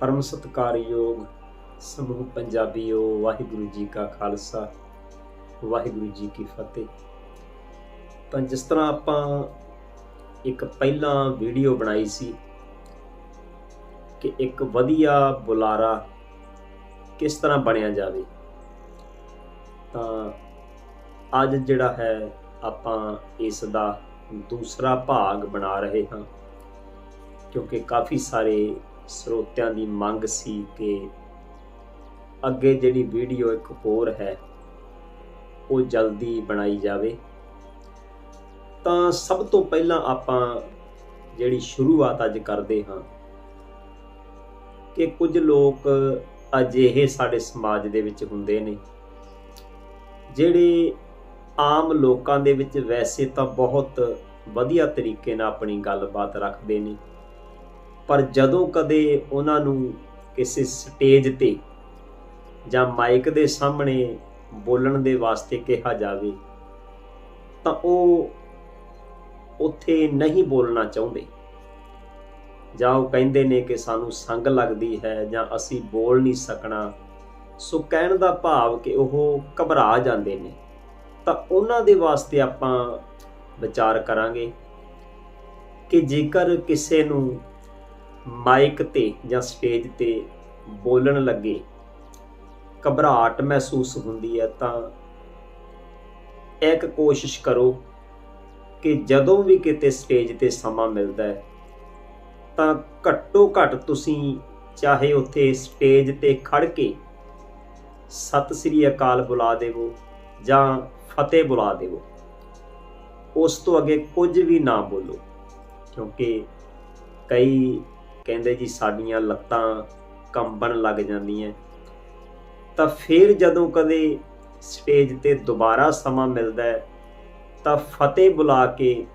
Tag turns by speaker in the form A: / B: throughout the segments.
A: ਪਰਮ ਸਤਿਕਾਰਯੋਗ ਸਮੂਹ ਪੰਜਾਬੀਓ, ਵਾਹਿਗੁਰੂ ਜੀ ਕਾ ਖਾਲਸਾ, ਵਾਹਿਗੁਰੂ ਜੀ ਕੀ ਫਤਿਹ। ਤਾਂ ਜਿਸ ਤਰ੍ਹਾਂ ਆਪਾਂ ਇੱਕ ਪਹਿਲਾਂ ਵੀਡੀਓ ਬਣਾਈ ਸੀ ਕਿ ਇੱਕ ਵਧੀਆ ਬੁਲਾਰਾ ਕਿਸ ਤਰ੍ਹਾਂ ਬਣਿਆ ਜਾਵੇ, ਤਾਂ ਅੱਜ ਜਿਹੜਾ ਹੈ ਆਪਾਂ ਇਸ ਦਾ ਦੂਸਰਾ ਭਾਗ ਬਣਾ ਰਹੇ ਹਾਂ, ਕਿਉਂਕਿ ਕਾਫੀ ਸਾਰੇ ਸਰੋਤਿਆਂ ਦੀ ਮੰਗ ਸੀ ਕਿ ਅੱਗੇ ਜਿਹੜੀ ਵੀਡੀਓ ਇੱਕ ਹੋਰ ਹੈ, ਉਹ ਜਲਦੀ ਬਣਾਈ ਜਾਵੇ। ਤਾਂ ਸਭ ਤੋਂ ਪਹਿਲਾਂ ਆਪਾਂ ਜਿਹੜੀ ਸ਼ੁਰੂਆਤ ਅੱਜ ਕਰਦੇ ਹਾਂ ਕਿ ਕੁਝ ਲੋਕ ਅਜਿਹੇ ਸਾਡੇ ਸਮਾਜ ਦੇ ਵਿੱਚ ਹੁੰਦੇ ਨੇ, ਜਿਹੜੇ ਆਮ ਲੋਕਾਂ ਦੇ ਵਿੱਚ ਵੈਸੇ ਤਾਂ ਬਹੁਤ ਵਧੀਆ ਤਰੀਕੇ ਨਾਲ ਆਪਣੀ ਗੱਲਬਾਤ ਰੱਖਦੇ ਨੇ। ਪਰ ਜਦੋਂ ਕਦੇ ਉਹਨਾਂ ਨੂੰ ਕਿਸੇ ਸਟੇਜ ਤੇ ਜਾਂ ਮਾਈਕ ਦੇ ਸਾਹਮਣੇ ਬੋਲਣ ਦੇ ਵਾਸਤੇ ਕਿਹਾ ਜਾਵੇ, ਤਾਂ ਉਹ ਉੱਥੇ ਨਹੀਂ ਬੋਲਣਾ ਚਾਹੁੰਦੇ। ਜਾਂ ਉਹ ਕਹਿੰਦੇ ਨੇ ਕਿ ਸਾਨੂੰ ਸੰਗ ਲੱਗਦੀ ਹੈ ਜਾਂ ਅਸੀਂ ਬੋਲ ਨਹੀਂ ਸਕਣਾ, ਸੋ ਕਹਿਣ ਦਾ ਭਾਵ ਕਿ ਉਹ ਘਬਰਾ ਜਾਂਦੇ ਨੇ। ਤਾਂ ਉਹਨਾਂ ਦੇ ਵਾਸਤੇ ਆਪਾਂ ਵਿਚਾਰ ਕਰਾਂਗੇ ਕਿ ਜੇਕਰ ਕਿਸੇ ਨੂੰ ਮਾਈਕ ਤੇ ਜਾਂ ਸਟੇਜ ਤੇ ਬੋਲਣ ਲੱਗੇ, ਘਬਰਾਹਟ ਮਹਿਸੂਸ ਹੁੰਦੀ ਹੈ, ਤਾਂ ਇੱਕ ਕੋਸ਼ਿਸ਼ ਕਰੋ ਕਿ ਜਦੋਂ ਵੀ ਕਿਤੇ ਸਟੇਜ ਤੇ ਸਮਾਂ ਮਿਲਦਾ ਹੈ, ਤਾਂ ਘੱਟੋ ਘੱਟ ਤੁਸੀਂ ਚਾਹੇ ਉੱਥੇ ਸਟੇਜ ਤੇ ਖੜ ਕੇ ਸਤਿ ਸ੍ਰੀ ਅਕਾਲ ਬੁਲਾ ਦੇਵੋ ਜਾਂ ਫਤਿਹ ਬੁਲਾ ਦੇਵੋ। ਉਸ ਤੋਂ ਅੱਗੇ ਕੁਝ ਵੀ ਨਾ ਬੋਲੋ, ਕਿਉਂਕਿ ਕਈ ਕਹਿੰਦੇ ਜੀ ਸਾਡੀਆਂ ਲੱਤਾਂ ਕੰਬਣ ਲੱਗ ਜਾਂਦੀਆਂ। ਤਾਂ ਫਿਰ ਜਦੋਂ ਕਦੇ ਸਟੇਜ ਤੇ ਦੁਬਾਰਾ ਸਮਾਂ ਮਿਲਦਾ ਹੈ, ਤਾਂ ਫਤਿਹ ਬੁਲਾ ਕੇ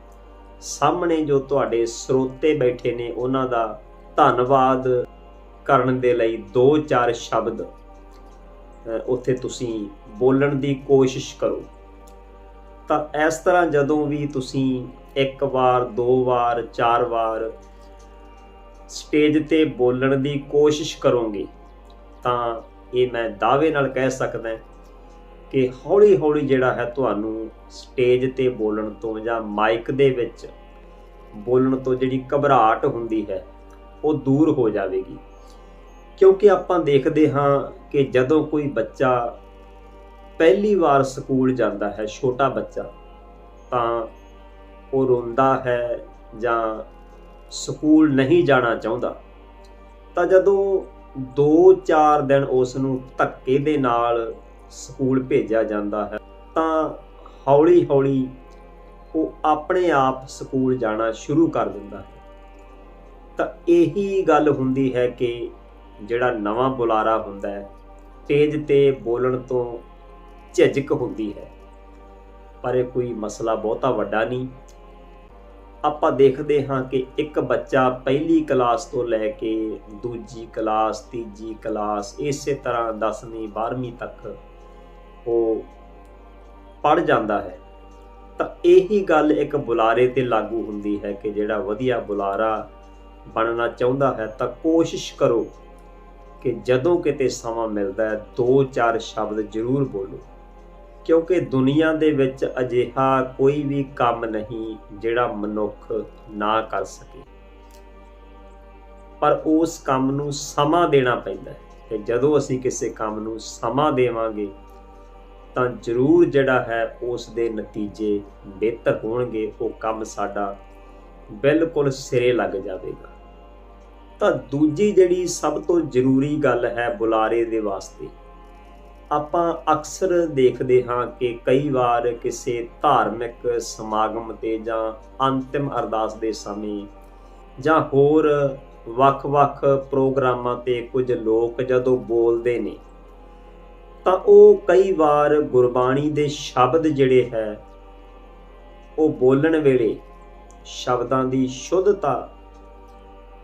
A: ਸਾਹਮਣੇ ਜੋ ਤੁਹਾਡੇ ਸਰੋਤੇ ਬੈਠੇ ਨੇ, ਉਹਨਾਂ ਦਾ ਧੰਨਵਾਦ ਕਰਨ ਦੇ ਲਈ ਦੋ ਚਾਰ ਸ਼ਬਦ ਉੱਥੇ ਤੁਸੀਂ ਬੋਲਣ ਦੀ ਕੋਸ਼ਿਸ਼ ਕਰੋ। ਤਾਂ ਇਸ ਤਰ੍ਹਾਂ ਜਦੋਂ ਵੀ ਤੁਸੀਂ ਇੱਕ ਵਾਰ, ਦੋ ਵਾਰ, ਚਾਰ ਵਾਰ ਸਟੇਜ ਤੇ ਬੋਲਣ ਦੀ ਕੋਸ਼ਿਸ਼ ਕਰੋਗੇ, ਤਾਂ ਇਹ ਮੈਂ ਦਾਅਵੇ ਨਾਲ ਕਹਿ ਸਕਦਾ ਕਿ ਹੌਲੀ ਹੌਲੀ ਜਿਹੜਾ ਹੈ ਤੁਹਾਨੂੰ ਸਟੇਜ ਤੇ ਬੋਲਣ ਤੋਂ ਜਾਂ ਮਾਈਕ ਦੇ ਵਿੱਚ ਬੋਲਣ ਤੋਂ ਜਿਹੜੀ ਘਬਰਾਹਟ ਹੁੰਦੀ ਹੈ, ਉਹ ਦੂਰ ਹੋ ਜਾਵੇਗੀ। ਕਿਉਂਕਿ ਆਪਾਂ ਦੇਖਦੇ ਹਾਂ ਕਿ ਜਦੋਂ ਕੋਈ ਬੱਚਾ ਪਹਿਲੀ ਵਾਰ ਸਕੂਲ ਜਾਂਦਾ ਹੈ, ਛੋਟਾ ਬੱਚਾ, ਤਾਂ ਉਹ ਰੋਂਦਾ ਹੈ ਜਾਂ ਸਕੂਲ ਨਹੀਂ ਜਾਣਾ ਚਾਹੁੰਦਾ। ਤਾਂ ਜਦੋਂ 2-4 ਦਿਨ ਉਸ ਨੂੰ ਧੱਕੇ ਦੇ ਨਾਲ ਸਕੂਲ ਭੇਜਿਆ ਜਾਂਦਾ ਹੈ, ਤਾਂ ਹੌਲੀ-ਹੌਲੀ ਉਹ ਆਪਣੇ ਆਪ ਸਕੂਲ ਜਾਣਾ ਸ਼ੁਰੂ ਕਰ ਦਿੰਦਾ ਹੈ। ਤਾਂ ਇਹੀ ਗੱਲ ਹੁੰਦੀ ਹੈ ਕਿ ਜਿਹੜਾ ਨਵਾਂ ਬੁਲਾਰਾ ਹੁੰਦਾ ਹੈ ਸਟੇਜ ਤੇ ਬੋਲਣ ਤੋਂ ਝਿਜਕ ਹੁੰਦੀ ਹੈ। ਪਰ ਇਹ ਕੋਈ ਮਸਲਾ ਬਹੁਤਾ ਵੱਡਾ ਨਹੀਂ। ਆਪਾਂ ਦੇਖਦੇ ਹਾਂ ਕਿ ਇੱਕ ਬੱਚਾ ਪਹਿਲੀ ਕਲਾਸ ਤੋਂ ਲੈ ਕੇ ਦੂਜੀ ਕਲਾਸ, ਤੀਜੀ ਕਲਾਸ, ਇਸੇ ਤਰ੍ਹਾਂ 10ਵੀਂ 12ਵੀਂ ਤੱਕ ਉਹ ਪੜ ਜਾਂਦਾ ਹੈ। ਤਾਂ ਇਹੀ ਗੱਲ ਇੱਕ ਬੁਲਾਰੇ ਤੇ ਲਾਗੂ ਹੁੰਦੀ ਹੈ ਕਿ ਜਿਹੜਾ ਵਧੀਆ ਬੁਲਾਰਾ ਬਣਨਾ ਚਾਹੁੰਦਾ ਹੈ ਤਾਂ ਕੋਸ਼ਿਸ਼ ਕਰੋ ਕਿ ਜਦੋਂ ਕਿਤੇ ਸਮਾਂ ਮਿਲਦਾ ਹੈ, ਦੋ ਚਾਰ ਸ਼ਬਦ ਜ਼ਰੂਰ ਬੋਲੋ। ਕਿਉਂਕਿ ਦੁਨੀਆ ਦੇ ਵਿੱਚ ਅਜਿਹਾ ਕੋਈ ਵੀ ਕੰਮ ਨਹੀਂ ਜਿਹੜਾ ਮਨੁੱਖ ਨਾ ਕਰ ਸਕੇ। ਪਰ ਉਸ ਕੰਮ ਨੂੰ ਸਮਾਂ ਦੇਣਾ ਪੈਂਦਾ ਹੈ ਤੇ ਜਦੋਂ ਅਸੀਂ ਕਿਸੇ ਕੰਮ ਨੂੰ ਸਮਾਂ ਦੇਵਾਂਗੇ, ਤਾਂ ਜ਼ਰੂਰ ਜਿਹੜਾ ਹੈ ਉਸ ਦੇ ਨਤੀਜੇ ਬਿਹਤਰ ਹੋਣਗੇ, ਉਹ ਕੰਮ ਸਾਡਾ ਬਿਲਕੁਲ ਸਿਰੇ ਲੱਗ ਜਾਵੇਗਾ। ਤਾਂ ਦੂਜੀ ਜਿਹੜੀ ਸਭ ਤੋਂ ਜ਼ਰੂਰੀ ਗੱਲ ਹੈ ਬੁਲਾਰੇ ਦੇ ਵਾਸਤੇ ਆਪਾਂ ਅਕਸਰ ਦੇਖਦੇ ਹਾਂ ਕਿ ਕਈ ਵਾਰ ਕਿਸੇ ਧਾਰਮਿਕ ਸਮਾਗਮ ਤੇ ਜਾਂ ਅੰਤਿਮ ਅਰਦਾਸ ਦੇ ਸਮੇਂ ਜਾਂ ਹੋਰ ਵੱਖ-ਵੱਖ ਪ੍ਰੋਗਰਾਮਾਂ ਤੇ ਕੁਝ ਲੋਕ ਜਦੋਂ ਬੋਲਦੇ ਨੇ, ਤਾਂ ਉਹ ਕਈ ਵਾਰ ਗੁਰਬਾਣੀ ਦੇ ਸ਼ਬਦ ਜਿਹੜੇ ਹੈ, ਉਹ ਬੋਲਣ ਵੇਲੇ ਸ਼ਬਦਾਂ ਦੀ ਸ਼ੁੱਧਤਾ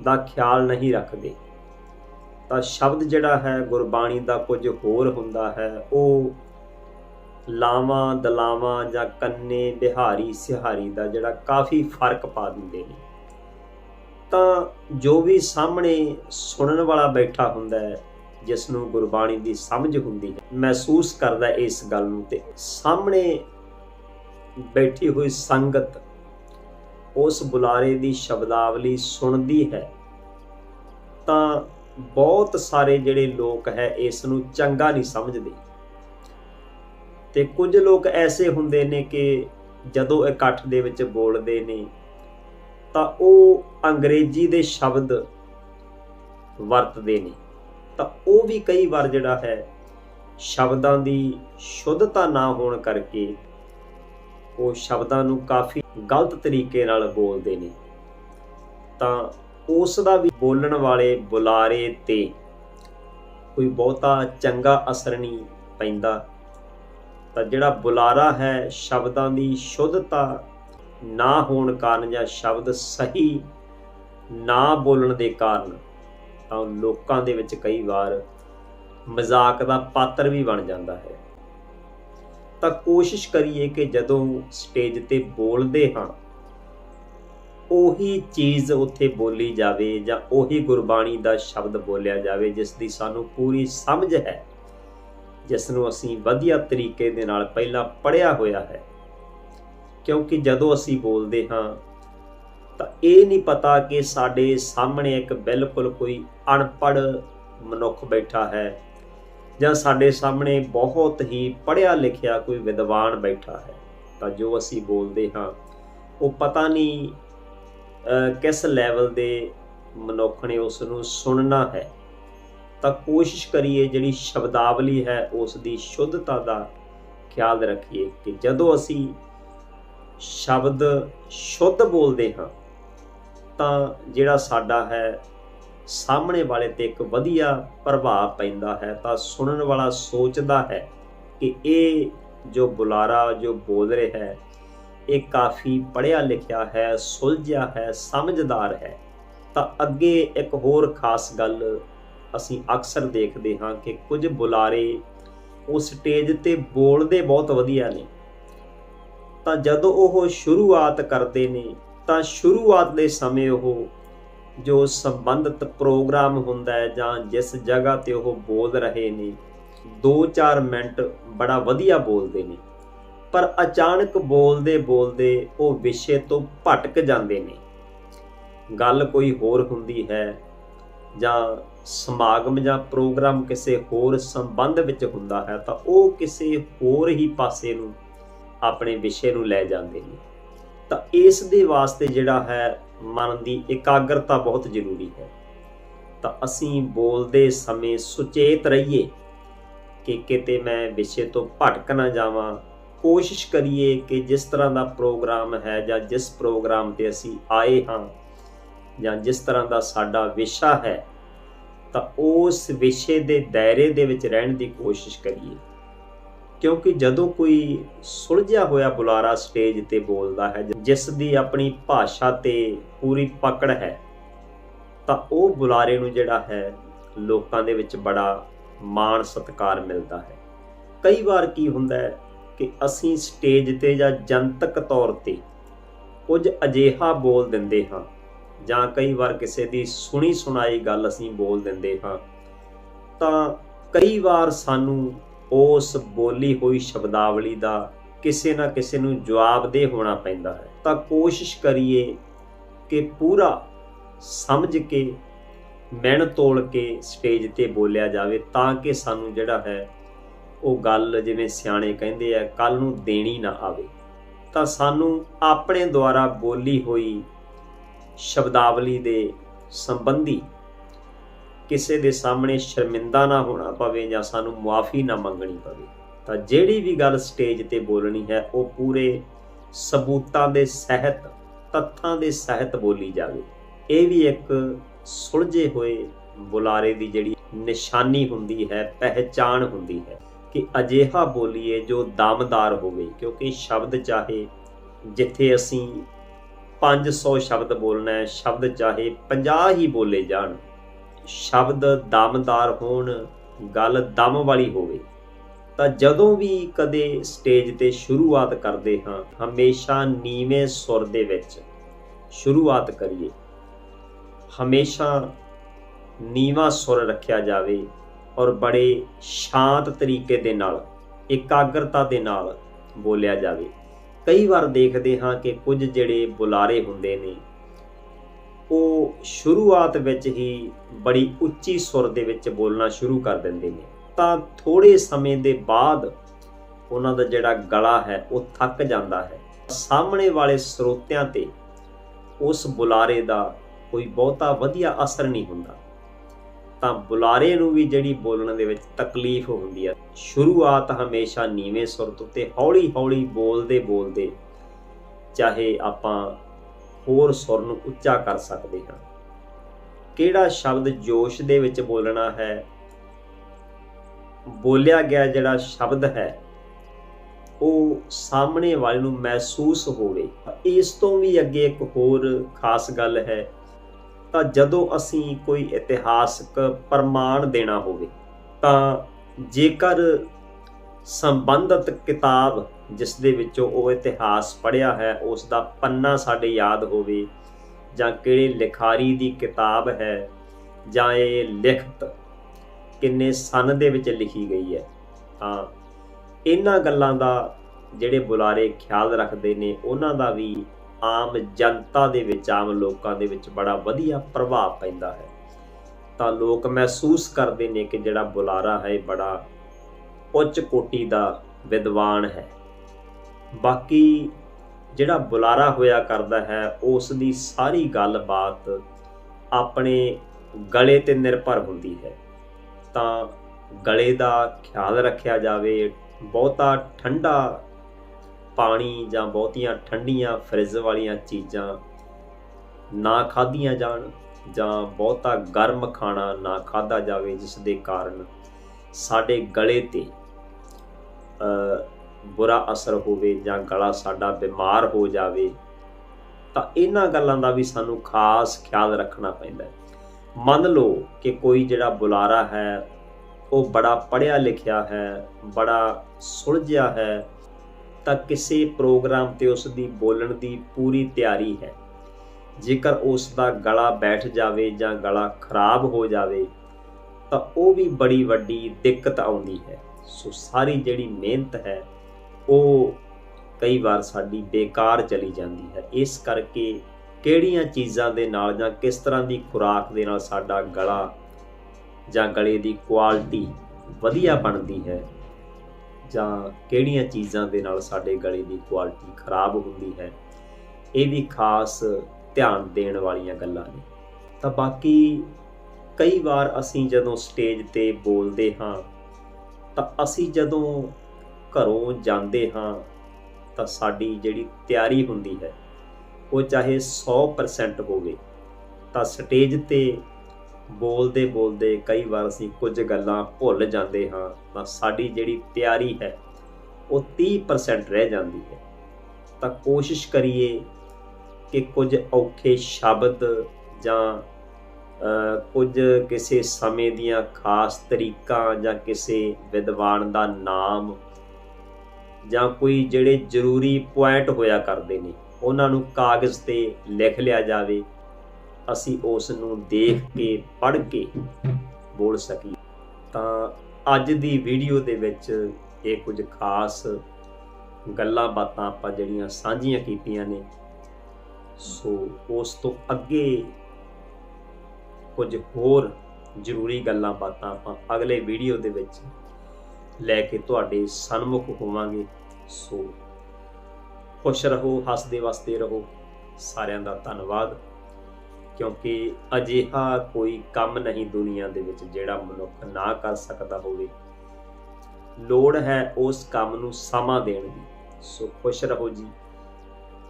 A: ਦਾ ਖਿਆਲ ਨਹੀਂ ਰੱਖਦੇ। ਤਾਂ ਸ਼ਬਦ ਜਿਹੜਾ ਹੈ, ਗੁਰਬਾਣੀ ਦਾ ਕੁਝ ਹੋਰ ਹੁੰਦਾ ਹੈ, ਉਹ ਲਾਵਾਂ ਦਲਾਵਾਂ ਜਾਂ ਕੰਨੇ ਬਿਹਾਰੀ ਸਿਹਾਰੀ ਦਾ ਜਿਹੜਾ ਕਾਫੀ ਫ਼ਰਕ ਪਾ ਦਿੰਦੇ ਨੇ। ਤਾਂ ਜੋ ਵੀ ਸਾਹਮਣੇ ਸੁਣਨ ਵਾਲਾ ਬੈਠਾ ਹੁੰਦਾ ਹੈ ਜਿਸ ਨੂੰ ਗੁਰਬਾਣੀ ਦੀ ਸਮਝ ਹੁੰਦੀ ਹੈ, ਮਹਿਸੂਸ ਕਰਦਾ ਇਸ ਗੱਲ ਨੂੰ ਤੇ ਸਾਹਮਣੇ ਬੈਠੀ ਹੋਈ ਸੰਗਤ ਉਸ ਬੁਲਾਰੇ ਦੀ ਸ਼ਬਦਾਵਲੀ ਸੁਣਦੀ ਹੈ, ਤਾਂ ਬਹੁਤ ਸਾਰੇ ਜਿਹੜੇ ਲੋਕ ਹੈ, ਇਸ ਨੂੰ ਚੰਗਾ ਨਹੀਂ ਸਮਝਦੇ। ਤੇ ਕੁਝ ਲੋਕ ਐਸੇ ਹੁੰਦੇ ਨੇ ਕਿ ਜਦੋਂ ਇਕੱਠ ਦੇ ਵਿੱਚ ਬੋਲਦੇ ਨੇ, ਤਾਂ ਉਹ ਅੰਗਰੇਜ਼ੀ ਦੇ ਸ਼ਬਦ ਵਰਤਦੇ ਨੇ। ਤਾਂ ਉਹ ਵੀ ਕਈ ਵਾਰ ਜਿਹੜਾ ਹੈ, ਸ਼ਬਦਾਂ ਦੀ ਸ਼ੁੱਧਤਾ ਨਾ ਹੋਣ ਕਰਕੇ ਉਹ ਸ਼ਬਦਾਂ ਨੂੰ ਕਾਫੀ ਗਲਤ ਤਰੀਕੇ ਨਾਲ ਬੋਲਦੇ ਨੇ। ਤਾਂ ਉਸ ਦਾ ਵੀ ਬੋਲਣ ਵਾਲੇ ਬੁਲਾਰੇ ਤੇ ਕੋਈ ਬਹੁਤਾ ਚੰਗਾ ਅਸਰ ਨਹੀਂ ਪੈਂਦਾ। ਤਾਂ ਜਿਹੜਾ ਬੁਲਾਰਾ ਹੈ ਸ਼ਬਦਾਂ ਦੀ ਸ਼ੁੱਧਤਾ ਨਾ ਹੋਣ ਕਾਰਨ ਜਾਂ ਸ਼ਬਦ ਸਹੀ ਨਾ ਬੋਲਣ ਦੇ ਕਾਰਨ, ਤਾਂ ਲੋਕਾਂ ਦੇ ਵਿੱਚ ਕਈ ਵਾਰ ਮਜ਼ਾਕ ਦਾ ਪਾਤਰ ਵੀ ਬਣ ਜਾਂਦਾ ਹੈ। ਤਾਂ ਕੋਸ਼ਿਸ਼ ਕਰੀਏ ਕਿ ਜਦੋਂ ਸਟੇਜ ਤੇ ਬੋਲਦੇ ਹਾਂ ਉਹੀ ਚੀਜ਼ ਉੱਥੇ ਬੋਲੀ ਜਾਵੇ ਜਾਂ ਉਹੀ ਗੁਰਬਾਣੀ ਦਾ ਸ਼ਬਦ ਬੋਲਿਆ ਜਾਵੇ, ਜਿਸ ਦੀ ਸਾਨੂੰ ਪੂਰੀ ਸਮਝ ਹੈ, ਜਿਸ ਨੂੰ ਅਸੀਂ ਵਧੀਆ ਤਰੀਕੇ ਦੇ ਨਾਲ ਪਹਿਲਾਂ ਪੜਿਆ ਹੋਇਆ ਹੈ। ਕਿਉਂਕਿ ਜਦੋਂ ਅਸੀਂ ਬੋਲਦੇ ਹਾਂ, ਤਾਂ ਇਹ ਨਹੀਂ ਪਤਾ ਕਿ ਸਾਡੇ ਸਾਹਮਣੇ ਇੱਕ ਬਿਲਕੁਲ ਕੋਈ ਅਣਪੜ ਮਨੁੱਖ ਬੈਠਾ ਹੈ ਜਾਂ ਸਾਡੇ ਸਾਹਮਣੇ ਬਹੁਤ ਹੀ ਪੜਿਆ ਲਿਖਿਆ ਕੋਈ ਵਿਦਵਾਨ ਬੈਠਾ ਹੈ। ਤਾਂ ਜੋ ਅਸੀਂ ਬੋਲਦੇ ਹਾਂ, ਉਹ ਪਤਾ ਨਹੀਂ ਕਿਸ ਲੈਵਲ ਦੇ ਮਨੁੱਖ ਨੇ ਉਸ ਨੂੰ ਸੁਣਨਾ ਹੈ? ਤਾਂ ਕੋਸ਼ਿਸ਼ ਕਰੀਏ ਜਿਹੜੀ ਸ਼ਬਦਾਵਲੀ ਹੈ ਉਸ ਦੀ ਸ਼ੁੱਧਤਾ ਦਾ ਖਿਆਲ ਰੱਖੀਏ ਕਿ ਜਦੋਂ ਅਸੀਂ ਸ਼ਬਦ ਸ਼ੁੱਧ ਬੋਲਦੇ ਹਾਂ, ਤਾਂ ਜਿਹੜਾ ਸਾਡਾ ਹੈ, ਸਾਹਮਣੇ ਵਾਲੇ ਤੇ ਇੱਕ ਵਧੀਆ ਪ੍ਰਭਾਵ ਪੈਂਦਾ ਹੈ। ਤਾਂ ਸੁਣਨ ਵਾਲਾ ਸੋਚਦਾ ਹੈ ਕਿ ਇਹ ਜੋ ਬੁਲਾਰਾ, ਜੋ ਬੋਲ ਰਿਹਾ ਹੈ ਇਹ ਕਾਫੀ ਪੜ੍ਹਿਆ ਲਿਖਿਆ ਹੈ, ਸੁਲਝਿਆ ਹੈ, ਸਮਝਦਾਰ ਹੈ। ਤਾਂ ਅੱਗੇ ਇੱਕ ਹੋਰ ਖਾਸ ਗੱਲ ਅਸੀਂ ਅਕਸਰ ਦੇਖਦੇ ਹਾਂ ਕਿ ਕੁਝ ਬੁਲਾਰੇ ਉਹ ਸਟੇਜ ਤੇ ਬੋਲਦੇ ਬਹੁਤ ਵਧੀਆ ਨੇ। ਤਾਂ ਜਦੋਂ ਉਹ ਸ਼ੁਰੂਆਤ ਕਰਦੇ ਨੇ, ਤਾਂ ਸ਼ੁਰੂਆਤ ਦੇ ਸਮੇਂ ਉਹ ਜੋ ਸੰਬੰਧਿਤ ਪ੍ਰੋਗਰਾਮ ਹੁੰਦਾ ਹੈ ਜਾਂ ਜਿਸ ਜਗ੍ਹਾ ਤੇ ਉਹ ਬੋਲ ਰਹੇ ਨੇ 2-4 ਮਿੰਟ ਬੜਾ ਵਧੀਆ ਬੋਲਦੇ ਨੇ। ਪਰ ਅਚਾਨਕ ਬੋਲਦੇ ਬੋਲਦੇ ਉਹ ਵਿਸ਼ੇ ਤੋਂ ਭਟਕ ਜਾਂਦੇ ਨੇ। ਗੱਲ ਕੋਈ ਹੋਰ ਹੁੰਦੀ ਹੈ ਜਾਂ ਸਮਾਗਮ ਜਾਂ ਪ੍ਰੋਗਰਾਮ ਕਿਸੇ ਹੋਰ ਸੰਬੰਧ ਵਿੱਚ ਹੁੰਦਾ ਹੈ ਤਾਂ ਉਹ ਕਿਸੇ ਹੋਰ ਹੀ ਪਾਸੇ ਨੂੰ ਆਪਣੇ ਵਿਸ਼ੇ ਨੂੰ ਲੈ ਜਾਂਦੇ ਨੇ। ਤਾਂ ਇਸ ਦੇ ਵਾਸਤੇ ਜਿਹੜਾ ਹੈ ਮਨ ਦੀ ਇਕਾਗਰਤਾ ਬਹੁਤ ਜ਼ਰੂਰੀ ਹੈ। ਤਾਂ ਅਸੀਂ ਬੋਲਦੇ ਸਮੇਂ ਸੁਚੇਤ ਰਹੀਏ ਕਿ ਕਿਤੇ ਮੈਂ ਵਿਸ਼ੇ ਤੋਂ ਭਟਕ ਨਾ ਜਾਵਾਂ ਕੋਸ਼ਿਸ਼ ਕਰੀਏ ਕਿ ਜਿਸ ਤਰ੍ਹਾਂ ਦਾ ਪ੍ਰੋਗਰਾਮ ਹੈ ਜਾਂ ਜਿਸ ਪ੍ਰੋਗਰਾਮ ਤੇ ਅਸੀਂ ਆਏ ਹਾਂ ਜਾਂ ਜਿਸ ਤਰ੍ਹਾਂ ਦਾ ਸਾਡਾ ਵਿਸ਼ਾ ਹੈ, ਤਾਂ ਉਸ ਵਿਸ਼ੇ ਦੇ ਦਾਇਰੇ ਦੇ ਵਿੱਚ ਰਹਿਣ ਦੀ ਕੋਸ਼ਿਸ਼ ਕਰੀਏ। ਕਿਉਂਕਿ ਜਦੋਂ ਕੋਈ ਸੁਲਝਿਆ ਹੋਇਆ ਬੁਲਾਰਾ ਸਟੇਜ ਤੇ ਬੋਲਦਾ ਹੈ, ਜਿਸ ਦੀ ਆਪਣੀ ਭਾਸ਼ਾ ਤੇ ਪੂਰੀ ਪਕੜ ਹੈ, ਤਾਂ ਉਹ ਬੁਲਾਰੇ ਨੂੰ ਜਿਹੜਾ ਹੈ, ਲੋਕਾਂ ਦੇ ਵਿੱਚ ਬੜਾ ਮਾਣ ਸਤਿਕਾਰ ਮਿਲਦਾ ਹੈ। ਕਈ ਵਾਰ ਕੀ ਹੁੰਦਾ ਹੈ ਕਿ ਅਸੀਂ ਸਟੇਜ ਤੇ ਜਾਂ ਜਨਤਕ ਤੌਰ ਤੇ ਕੁਝ ਅਜੀਹਾ ਬੋਲ ਦਿੰਦੇ ਹਾਂ, ਜਾਂ ਕਈ ਵਾਰ ਕਿਸੇ ਦੀ ਸੁਣੀ ਸੁਣਾਈ ਗੱਲ ਅਸੀਂ ਬੋਲ ਦਿੰਦੇ ਹਾਂ, ਤਾਂ ਕਈ ਵਾਰ ਸਾਨੂੰ ਉਸ ਬੋਲੀ ਹੋਈ ਸ਼ਬਦਾਵਲੀ ਦਾ ਕਿਸੇ ਨਾ ਕਿਸੇ ਨੂੰ ਜਵਾਬਦੇਹ ਹੋਣਾ ਪੈਂਦਾ ਹੈ। ਤਾਂ ਕੋਸ਼ਿਸ਼ ਕਰੀਏ ਕਿ ਪੂਰਾ ਸਮਝ ਕੇ ਮਿਹਨ ਤੋਲ ਕੇ ਸਟੇਜ ਤੇ ਬੋਲਿਆ ਜਾਵੇ ਤਾਂ ਕਿ ਸਾਨੂੰ ਜਿਹੜਾ ਹੈ ਉਹ ਗੱਲ ਜਿਵੇਂ ਸਿਆਣੇ ਕਹਿੰਦੇ ਆ ਕੱਲ ਨੂੰ ਦੇਣੀ ਨਾ ਆਵੇ। ਤਾਂ ਸਾਨੂੰ ਆਪਣੇ ਦੁਆਰਾ ਬੋਲੀ ਹੋਈ ਸ਼ਬਦਾਵਲੀ ਦੇ ਸੰਬੰਧੀ ਕਿਸੇ ਦੇ ਸਾਹਮਣੇ ਸ਼ਰਮਿੰਦਾ ਨਾ ਹੋਣਾ ਪਵੇ ਜਾਂ ਸਾਨੂੰ ਮੁਆਫੀ ਨਾ ਮੰਗਣੀ ਪਵੇ, ਤਾਂ ਜਿਹੜੀ ਵੀ ਗੱਲ ਸਟੇਜ ਤੇ ਬੋਲਣੀ ਹੈ, ਉਹ ਪੂਰੇ ਸਬੂਤਾਂ ਦੇ ਸਹਿਤ, ਤੱਥਾਂ ਦੇ ਸਹਿਤ ਬੋਲੀ ਜਾਵੇ। ਇਹ ਵੀ ਇੱਕ ਸੁਲਝੇ ਹੋਏ ਬੁਲਾਰੇ ਦੀ ਜਿਹੜੀ ਨਿਸ਼ਾਨੀ ਹੁੰਦੀ ਹੈ, ਪਹਿਚਾਣ ਹੁੰਦੀ ਹੈ। ਕਿ ਅਜਿਹਾ ਬੋਲੀਏ ਜੋ ਦਮਦਾਰ ਹੋਵੇ, ਕਿਉਂਕਿ ਸ਼ਬਦ ਚਾਹੇ ਜਿੱਥੇ ਅਸੀਂ 500 ਸ਼ਬਦ ਬੋਲਣਾ ਹੈ, ਸ਼ਬਦ ਚਾਹੇ 50 ਹੀ ਬੋਲੇ ਜਾਣ, ਸ਼ਬਦ ਦਮਦਾਰ ਹੋਣ, ਗੱਲ ਦਮ ਵਾਲੀ ਹੋਵੇ, ਤਾਂ ਜਦੋਂ ਵੀ ਕਦੇ ਸਟੇਜ ਤੇ ਸ਼ੁਰੂਆਤ ਕਰਦੇ ਹਾਂ, ਹਮੇਸ਼ਾ ਨੀਵੇਂ ਸੁਰ ਦੇ ਵਿੱਚ ਸ਼ੁਰੂਆਤ ਕਰੀਏ। ਹਮੇਸ਼ਾ ਨੀਵਾ ਸੁਰ ਰੱਖਿਆ ਜਾਵੇ ਔਰ ਬੜੇ ਸ਼ਾਂਤ ਤਰੀਕੇ ਦੇ ਨਾਲ, ਇਕਾਗਰਤਾ ਦੇ ਨਾਲ ਬੋਲਿਆ ਜਾਵੇ। ਕਈ ਵਾਰ ਦੇਖਦੇ ਹਾਂ ਕਿ ਕੁਝ ਜਿਹੜੇ ਬੁਲਾਰੇ ਹੁੰਦੇ ਨੇ, ਉਹ ਸ਼ੁਰੂਆਤ ਵਿੱਚ ਹੀ ਬੜੀ ਉੱਚੀ ਸੁਰ ਦੇ ਵਿੱਚ ਬੋਲਣਾ ਸ਼ੁਰੂ ਕਰ ਦਿੰਦੇ ਨੇ। ਤਾਂ ਥੋੜੇ ਸਮੇਂ ਦੇ ਬਾਅਦ ਉਹਨਾਂ ਦਾ ਜਿਹੜਾ ਗਲਾ ਹੈ, ਉਹ ਥੱਕ ਜਾਂਦਾ ਹੈ। ਸਾਹਮਣੇ ਵਾਲੇ ਸਰੋਤਿਆਂ ਤੇ ਉਸ ਬੁਲਾਰੇ ਦਾ ਕੋਈ ਬਹੁਤਾ ਵਧੀਆ ਅਸਰ ਨਹੀਂ ਹੁੰਦਾ। ਤਾਂ ਬੁਲਾਰੇ ਨੂੰ ਵੀ ਜਿਹੜੀ ਬੋਲਣ ਦੇ ਵਿੱਚ ਤਕਲੀਫ ਹੁੰਦੀ ਹੈ ਸ਼ੁਰੂਆਤ ਹਮੇਸ਼ਾ ਨੀਵੇਂ ਸੁਰ ਤੋਂ ਹੌਲੀ ਹੌਲੀ ਬੋਲਦੇ ਬੋਲਦੇ ਚਾਹੇ ਆਪਾਂ ਹੋਰ ਸੁਰ ਨੂੰ ਉੱਚਾ ਕਰ ਸਕਦੇ ਹਾਂ। ਕਿਹੜਾ ਸ਼ਬਦ ਜੋਸ਼ ਦੇ ਵਿੱਚ ਬੋਲਣਾ ਹੈ? ਬੋਲਿਆ ਗਿਆ ਜਿਹੜਾ ਸ਼ਬਦ ਹੈ, ਉਹ ਸਾਹਮਣੇ ਵਾਲੇ ਨੂੰ ਮਹਿਸੂਸ ਹੋਵੇ। ਇਸ ਤੋਂ ਵੀ ਅੱਗੇ ਇੱਕ ਹੋਰ ਖਾਸ ਗੱਲ ਹੈ ਤਾਂ ਜਦੋਂ ਅਸੀਂ ਕੋਈ ਇਤਿਹਾਸਕ ਪ੍ਰਮਾਣ ਦੇਣਾ ਹੋਵੇ, ਤਾਂ ਜੇਕਰ ਸੰਬੰਧਿਤ ਕਿਤਾਬ ਜਿਸ ਦੇ ਵਿੱਚੋਂ ਉਹ ਇਤਿਹਾਸ ਪੜ੍ਹਿਆ ਹੈ, ਉਸ ਦਾ ਪੰਨਾ ਸਾਡੇ ਯਾਦ ਹੋਵੇ ਜਾਂ ਕਿਹੜੇ ਲਿਖਾਰੀ ਦੀ ਕਿਤਾਬ ਹੈ ਜਾਂ ਇਹ ਲਿਖਤ ਕਿੰਨੇ ਸਨ ਦੇ ਵਿੱਚ ਲਿਖੀ ਗਈ ਹੈ, ਤਾਂ ਇਹਨਾਂ ਗੱਲਾਂ ਦਾ ਜਿਹੜੇ ਬੁਲਾਰੇ ਖਿਆਲ ਰੱਖਦੇ ਨੇ, ਉਹਨਾਂ ਦਾ ਵੀ ਆਮ ਜਨਤਾ ਦੇ ਵਿੱਚ, ਆਮ ਲੋਕਾਂ ਦੇ ਵਿੱਚ ਬੜਾ ਵਧੀਆ ਪ੍ਰਭਾਵ ਪੈਂਦਾ ਹੈ। ਤਾਂ ਲੋਕ ਮਹਿਸੂਸ ਕਰਦੇ ਨੇ ਕਿ ਜਿਹੜਾ ਬੁਲਾਰਾ ਹੈ, ਇਹ ਬੜਾ ਉੱਚ ਕੋਟੀ ਦਾ ਵਿਦਵਾਨ ਹੈ। ਬਾਕੀ ਜਿਹੜਾ ਬੁਲਾਰਾ ਹੋਇਆ ਕਰਦਾ ਹੈ, ਉਸ ਦੀ ਸਾਰੀ ਗੱਲਬਾਤ ਆਪਣੇ ਗਲੇ ਤੇ ਨਿਰਭਰ ਹੁੰਦੀ ਹੈ। ਤਾਂ ਗਲੇ ਦਾ ਖਿਆਲ ਰੱਖਿਆ ਜਾਵੇ, ਬਹੁਤਾ ਠੰਡਾ ਪਾਣੀ ਜਾਂ ਬਹੁਤੀਆਂ ਠੰਡੀਆਂ ਫਰਿੱਜ ਵਾਲੀਆਂ ਚੀਜ਼ਾਂ ਨਾ ਖਾਧੀਆਂ ਜਾਣ ਜਾਂ ਬਹੁਤਾ ਗਰਮ ਖਾਣਾ ਨਾ ਖਾਧਾ ਜਾਵੇ, ਜਿਸ ਦੇ ਕਾਰਨ ਸਾਡੇ ਗਲੇ ਤੇ ਬੁਰਾ ਅਸਰ ਹੋਵੇ ਜਾਂ ਗਲਾ ਸਾਡਾ ਬਿਮਾਰ ਹੋ ਜਾਵੇ, ਤਾਂ ਇਹਨਾਂ ਗੱਲਾਂ ਦਾ ਵੀ ਸਾਨੂੰ ਖਾਸ ਖਿਆਲ ਰੱਖਣਾ ਪੈਂਦਾ ਹੈ। ਮੰਨ ਲਓ ਕਿ ਕੋਈ ਜਿਹੜਾ ਬੁਲਾਰਾ ਹੈ, ਉਹ ਬੜਾ ਪੜ੍ਹਿਆ ਲਿਖਿਆ ਹੈ, ਬੜਾ ਸੁਲਝਿਆ ਹੈ ਤਾਂ ਕਿਸੇ ਪ੍ਰੋਗਰਾਮ ਤੇ ਉਸ ਦੀ ਬੋਲਣ ਦੀ ਪੂਰੀ ਤਿਆਰੀ ਹੈ। ਜੇਕਰ ਉਸ ਦਾ ਗਲਾ ਬੈਠ ਜਾਵੇ ਜਾਂ ਗਲਾ ਖਰਾਬ ਹੋ ਜਾਵੇ, ਤਾਂ ਉਹ ਵੀ ਬੜੀ ਵੱਡੀ ਦਿੱਕਤ ਆਉਂਦੀ ਹੈ। ਸੋ ਸਾਰੀ ਜਿਹੜੀ ਮਿਹਨਤ ਹੈ, ਉਹ ਕਈ ਵਾਰ ਸਾਡੀ ਬੇਕਾਰ ਚਲੀ ਜਾਂਦੀ ਹੈ। ਇਸ ਕਰਕੇ ਕਿਹੜੀਆਂ ਚੀਜ਼ਾਂ ਦੇ ਨਾਲ ਜਾਂ ਕਿਸ ਤਰ੍ਹਾਂ ਦੀ ਖੁਰਾਕ ਦੇ ਨਾਲ ਸਾਡਾ ਗਲਾ ਜਾਂ ਗਲੇ ਦੀ ਕੁਆਲਿਟੀ ਵਧੀਆ ਬਣਦੀ ਹੈ ਜਾਂ ਕਿਹੜੀਆਂ ਚੀਜ਼ਾਂ ਦੇ ਨਾਲ ਸਾਡੇ ਗਲੇ ਦੀ ਕੁਆਲਿਟੀ ਖਰਾਬ ਹੁੰਦੀ ਹੈ, ਇਹ ਵੀ ਖਾਸ ਧਿਆਨ ਦੇਣ ਵਾਲੀਆਂ ਗੱਲਾਂ ਨੇ। ਤਾਂ ਬਾਕੀ ਕਈ ਵਾਰ ਅਸੀਂ ਜਦੋਂ ਸਟੇਜ ਤੇ ਬੋਲਦੇ ਹਾਂ, ਤਾਂ ਅਸੀਂ ਜਦੋਂ ਘਰੋਂ ਜਾਂਦੇ ਹਾਂ, ਤਾਂ ਸਾਡੀ ਜਿਹੜੀ ਤਿਆਰੀ ਹੁੰਦੀ ਹੈ, ਉਹ ਚਾਹੇ 100% ਹੋਵੇ, ਤਾਂ ਸਟੇਜ ਤੇ ਬੋਲਦੇ ਬੋਲਦੇ ਕਈ ਵਾਰ ਅਸੀਂ ਕੁਝ ਗੱਲਾਂ ਭੁੱਲ ਜਾਂਦੇ ਹਾਂ, ਤਾਂ ਸਾਡੀ ਜਿਹੜੀ ਤਿਆਰੀ ਹੈ, ਉਹ 30% ਰਹਿ ਜਾਂਦੀ ਹੈ। ਤਾਂ ਕੋਸ਼ਿਸ਼ ਕਰੀਏ ਕਿ ਕੁਝ ਔਖੇ ਸ਼ਬਦ ਜਾਂ ਕੁਝ ਕਿਸੇ ਸਮੇਂ ਦੀਆਂ ਖਾਸ ਤਰੀਕਾਂ ਜਾਂ ਕਿਸੇ ਵਿਦਵਾਨ ਦਾ ਨਾਮ ਜਾਂ ਕੋਈ ਜਿਹੜੇ ਜ਼ਰੂਰੀ ਪੁਆਇੰਟ ਹੋਇਆ ਕਰਦੇ ਨੇ, ਉਹਨਾਂ ਨੂੰ ਕਾਗਜ਼ ਤੇ ਲਿਖ ਲਿਆ ਜਾਵੇ। ਅਸੀਂ ਉਸ ਨੂੰ ਦੇਖ ਕੇ, ਪੜ੍ਹ ਕੇ ਬੋਲ ਸਕੀ ਤਾਂ ਅੱਜ ਦੀ ਵੀਡੀਓ ਦੇ ਵਿੱਚ ਇਹ ਕੁਝ ਖਾਸ ਗੱਲਾਂ ਬਾਤਾਂ ਆਪਾਂ ਜਿਹੜੀਆਂ ਸਾਂਝੀਆਂ ਕੀਤੀਆਂ ਨੇ, ਸੋ ਉਸ ਤੋਂ ਅੱਗੇ ਕੁਝ ਹੋਰ ਜ਼ਰੂਰੀ ਗੱਲਾਂ ਬਾਤਾਂ ਆਪਾਂ ਅਗਲੇ ਵੀਡੀਓ ਦੇ ਵਿੱਚ ਲੈ ਕੇ ਤੁਹਾਡੇ ਸਨਮੁਖ ਹੋਵਾਂਗੇ। ਸੋ ਖੁਸ਼ ਰਹੋ ਹੱਸਦੇ ਵਸਦੇ ਰਹੋ। ਸਾਰਿਆਂ ਦਾ ਧੰਨਵਾਦ। ਕਿਉਂਕਿ ਅਜਿਹਾ ਕੋਈ ਕੰਮ ਨਹੀਂ ਦੁਨੀਆ ਦੇ ਵਿੱਚ ਜਿਹੜਾ ਮਨੁੱਖ ਨਾ ਕਰ ਸਕਦਾ ਹੋਵੇ। ਲੋੜ ਹੈ ਉਸ ਕੰਮ ਨੂੰ ਸਮਾਂ ਦੇਣ ਦੀ। ਸੋ ਖੁਸ਼ ਰਹੋ ਜੀ।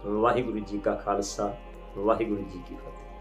A: ਵਾਹਿਗੁਰੂ ਜੀ ਕਾ ਖਾਲਸਾ, ਵਾਹਿਗੁਰੂ ਜੀ ਕੀ ਫਤਿਹ।